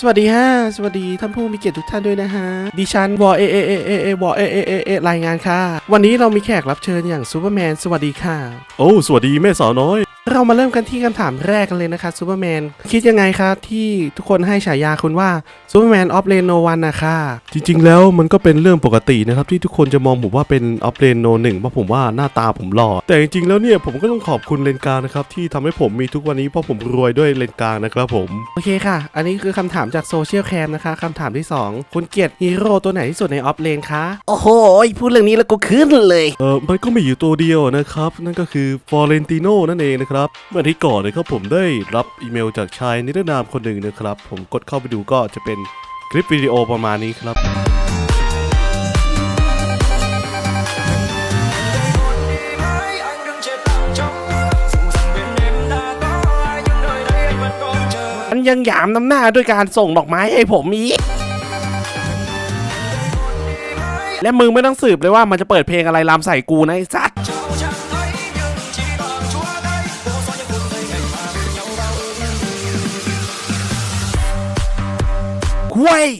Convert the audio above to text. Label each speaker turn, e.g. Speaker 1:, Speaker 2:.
Speaker 1: สวัสดีฮะสวัสดีท่านผู้มีเกียรติทุกท่านด้วยนะฮะ ดิฉันวอเอเอเอเอเอวอเอเอเอเอรายงานค่ะ วันนี้เรามีแขกรับเชิญอย่างซูเปอร์แมน สวัสดีค่ะ
Speaker 2: โอ้ สวัสดีแม่สาวน้อย
Speaker 1: เรามาเริ่มกันที่คำถามแรกกันเลยนะคะซูเปอร์แมนคิดยังไงคะที่ทุกคนให้ฉายาคุณว่าซูเปอร์แมนออฟเลนโนวันนะคะ
Speaker 2: จริง ๆ แล้วมันก็เป็นเรื่องปกตินะครับที่ทุกคนจะมองผมว่าเป็นออฟเลนโนหนึ่งเพราะผมว่าหน้าตาผมหล่อแต่จริงๆแล้วเนี่ยผมก็ต้องขอบคุณเลนกลางนะครับที่ทำให้ผมมีทุกวันนี้เพราะผมรวยด้วยเลนกลางนะครับผม
Speaker 1: โอเคค่ะ อันนี้คือคำถามจากโซเชียลแคมนะคะคำถามที่ 2 คุณเกียรติฮีโร่ตัวไหนที่สุดในออฟเลนคะ
Speaker 3: โอ้โหพูดเรื่องนี้แล้วก็ขึ้นเลย
Speaker 2: เออมันก็มีอยู่ตัวเดียวนะครับนั่นก็คือฟอเรนติโนนั่นเองนะครับเมื่ออาที่ก่อนนะครับผมได้รับอีเมลจากชายนิรนามคนหนึ่งนะครับ ผมกดเข้าไปดูก็จะเป็นคลิปวิดีโอประมาณนี้ครับ
Speaker 1: มันยังหยามน้ำหน้าด้วยการส่งดอกไม้ให้ผมอีก และมึงไม่ต้องสืบเลยว่ามันจะเปิดเพลงอะไรลามใส่กูนะไอ้สัตว Wait!